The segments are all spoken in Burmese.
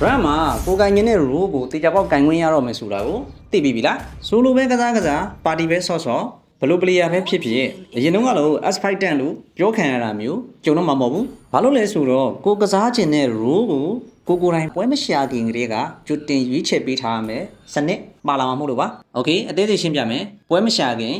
brand မှာကိုကိုင်ငင်းတဲ့ role ကိုတေချာပေါက်ကင်ခွင့်ရတော့မယ်ဆိုတာကိုသိပြီပြီလားဆိုလိုပဲကစားကစားပါတီပဲဆော့ဆော့ဘလို့ player ပဲဖြစ်ဖြစ်အရင်တုန်းကလို့ S5 တန်လို့ပြောခံရတာမျိုးကြုံတော့မှာမဟုတ်ဘူးဘာလို့လဲဆိုတော့ကိုကစားခြင်းတဲ့ role ကိုကိုကိုယ်တိုင်ပွဲမရှာခင်ကလေးကကျွတ်တင်ရွေးချယ်ပေးထားရမယ်စနစ်ပါလာမှာမဟုတ်လို့ပါโอเคအသေးစိတ်ရှင်းပြမယ်ပွဲမရှာခင်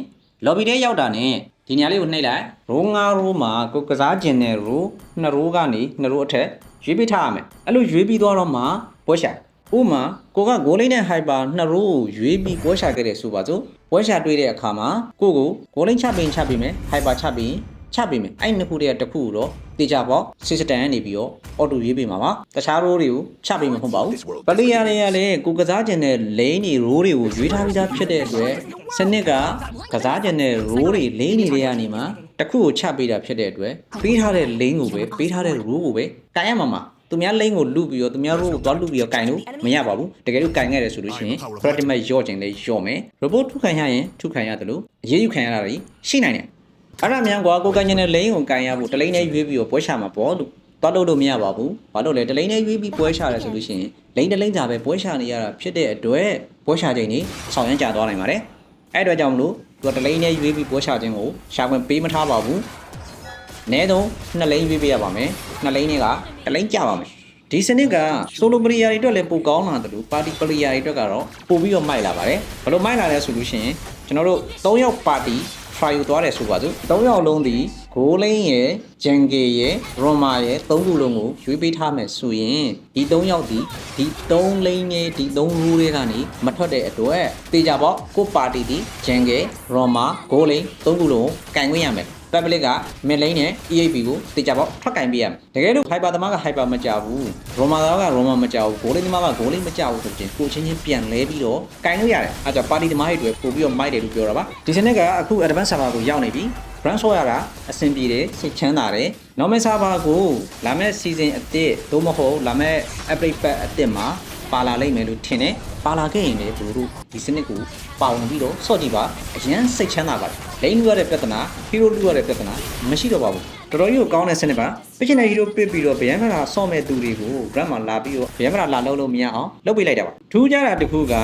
lobby ထဲရောက်တာနဲ့ဒီညာလေးကိုနှိပ်လိုက်ရိုးငါရိုးမှာကိုကစားခြင်းတဲ့ရိုးနှစ်ရိုးကနေနှစ်ရိုးအထက် ရွေးပေးထားရမယ်အဲ့လိုရွေးပြီးသွားတော့မှပွဲရှာဥပမာကိုကဂိုးလေးနဲ့ဟိုက်ပါနှစ်ရိုးကိုရွေးပြီးပွဲရှာခဲ့တယ်ဆိုပါစို့ပွဲရှာတွေ့တဲ့အခါမှာကိုကိုဂိုးလေးချပေးရင်ချပေးမယ်ဟိုက်ပါချပေးရင်ချပေးမယ်အဲ့နှစ်ခုတည်းကတစ်ခုကိုတော့တေချာပေါ့စစ်စတန်ကနေပြီးတော့အော်တိုရွေးပေးမှာပါတခြားရိုးတွေကိုချပေးမှာမဟုတ်ပါဘူးပလီယာတွေကလည်းကိုကစားခြင်းတဲ့လိန်တွေရိုးတွေကိုရွေးထားပြီးသားဖြစ်တဲ့အတွက် စနစ်ကကစားခြင်းတဲ့ရိုးတွေလိန်တွေတွေကနေမှတစ်ခုကိုချပေးတာဖြစ်တဲ့အတွက်ပေးထားတဲ့လိန်ကိုပဲပေးထားတဲ့ရိုးကိုပဲကန်ရမှာမှာသူများလိန်ကိုလုပြီးတော့သူများရိုးကိုသွားလုပြီးတော့ကန်လို့မရပါဘူးတကယ်လို့ကန်ခဲ့တယ်ဆိုလို့ရှိရင် practice ရော့ခြင်းလေးရော့မယ် robot ထုခံရရင်ထုခံရတယ်လို့အရေးယူခံရတာတွေရှိနိုင်တယ်အဲ့ဒါမြန်ကွာကိုကန်ကျင်တဲ့လိန်ကိုကန်ရဖို့တလိန်နဲ့ရွေးပြီးတော့ပွဲချမှာပေါ့လို့သွားလို့လို့မရပါဘူးဘာလို့လဲတလိန်နဲ့ရွေးပြီးပွဲချရတယ်ဆိုလို့ရှိရင်လိန်တလိန်သာပဲပွဲချနေရတာဖြစ်တဲ့အတွက်ပွဲချချိန်ကြီးဆောင်ရမ်းကြသွားနိုင်ပါတယ် အဲ့အတွက်ကြောင့်မလို့သူကတလိန်နဲ့ရွေးပြီးပွဲချခြင်းကိုရှာခွင့်ပေးမထားပါဘူးအနည်းဆုံးနှစ်လိန်ရွေးပေးရပါမယ်နှစ်လိန်တွေကတလိန်ကြပါမယ်ဒီစနစ်ကဆိုလိုပလီယာတွေအတွက်လည်းပိုကောင်းလာတယ်လို့ပါတီပလီယာတွေအတွက်ကတော့ပိုပြီးတော့မိုက်လာပါတယ်ဘယ်လိုမိုက်လာလဲဆိုလို့ရှိရင်ကျွန်တော်တို့၃ယောက်ပါတီ try ယူသွားတယ်ဆိုပါစို့၃ယောက်လုံးဒီ ဂိုးလိန်ရယ်ဂျန်ဂေရယ်ရိုမာရယ်၃ခုလုံးကိုရွေးပေးထားမယ်ဆိုရင်ဒီ၃ယောက်ဒီဒီ၃လိန်နဲ့ဒီ၃ရူးတွေကနေမထွက်တဲ့အတွက်တေချာပေါ့ကိုပါတီဒီဂျန်ဂေရိုမာဂိုးလိန်၃ခုလုံးကိုကန်ခွင့်ရမယ် public က mid lane နဲ့ EAP ကိုတေချာပေါ့ထွက်ကင်ပေးရမယ်တကယ်လို့ hyper သမားက hyper မကြဘူး roma သမားက roma မကြဘူး goal lane သမားက goal lane မကြဘူးဆိုရင်ကိုချင်းချင်းပြန်လဲပြီးတော့ကင်လို့ရတယ်အဲဒါပါတီသမားတွေအတွက်ပို့ပြီးတော့မိုက်တယ်လို့ပြောတာပါဒီစနစ်ကအခု advanced server ကိုရောက်နေပြီ brand ဆော့ရတာအဆင်ပြေတယ်စိတ်ချမ်းသာတယ် normal server ကိုလာမယ့် season အသစ်သို့မဟုတ်လာမယ့် update pack အသစ်မှာ ပါလာလိမ့်မယ်လို့ထင်တယ်ပါလာခဲ့ရင်လည်းဘယ်လိုတို့ဒီစနစ်ကိုပါဝင်ပြီးတော့ဆော့ကြည့်ပါအရင်စိတ်ချမ်းသာပါတယ်လိမ့်လူရတဲ့ပြဿနာဟီရိုလူရတဲ့ပြဿနာမရှိတော့ပါဘူးတော်တော်ကြီးကိုကောင်းတဲ့စနစ်ပါပြချင်တဲ့ဟီရိုပစ်ပြီးတော့ဗျမ်းမလာဆော့မဲ့သူတွေကို brand မှာလာပြီးတော့ဗျမ်းမလာလာလုံးလို့မရအောင်လုပ်ပေးလိုက်တာပါထူးခြားတာတစ်ခုက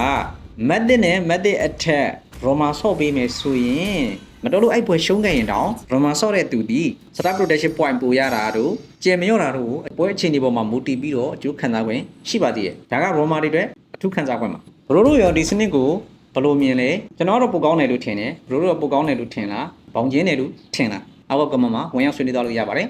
method နဲ့ method အထက် roma ဆော့ပေးမယ်ဆိုရင် မတော်လို့အဲ့ပွဲရှုံးခဲ့ရင်တောင် roma ဆော့တဲ့သူဒီ start protection point ပိုရတာတို့ကျယ်မရော့တာတို့ကိုပွဲအခြေအနေပေါ်မှာမူတည်ပြီးတော့အကျိုးခံစား권ရှိပါသေးတယ်ဒါက roma တွေအတွက်အထူးခံစား권ပါဘရိုတို့ရောဒီစနစ်ကိုဘယ်လိုမြင်လဲကျွန်တော်ကတော့ပိုကောင်းတယ်လို့ထင်တယ်ဘရိုတို့ကပိုကောင်းတယ်လို့ထင်လားဘောင်ကျင်းတယ်လို့ထင်လားအောက်ကကမ္မမှာဝင်ရောက်ဆွေးနွေးသွားလို့ရပါတယ်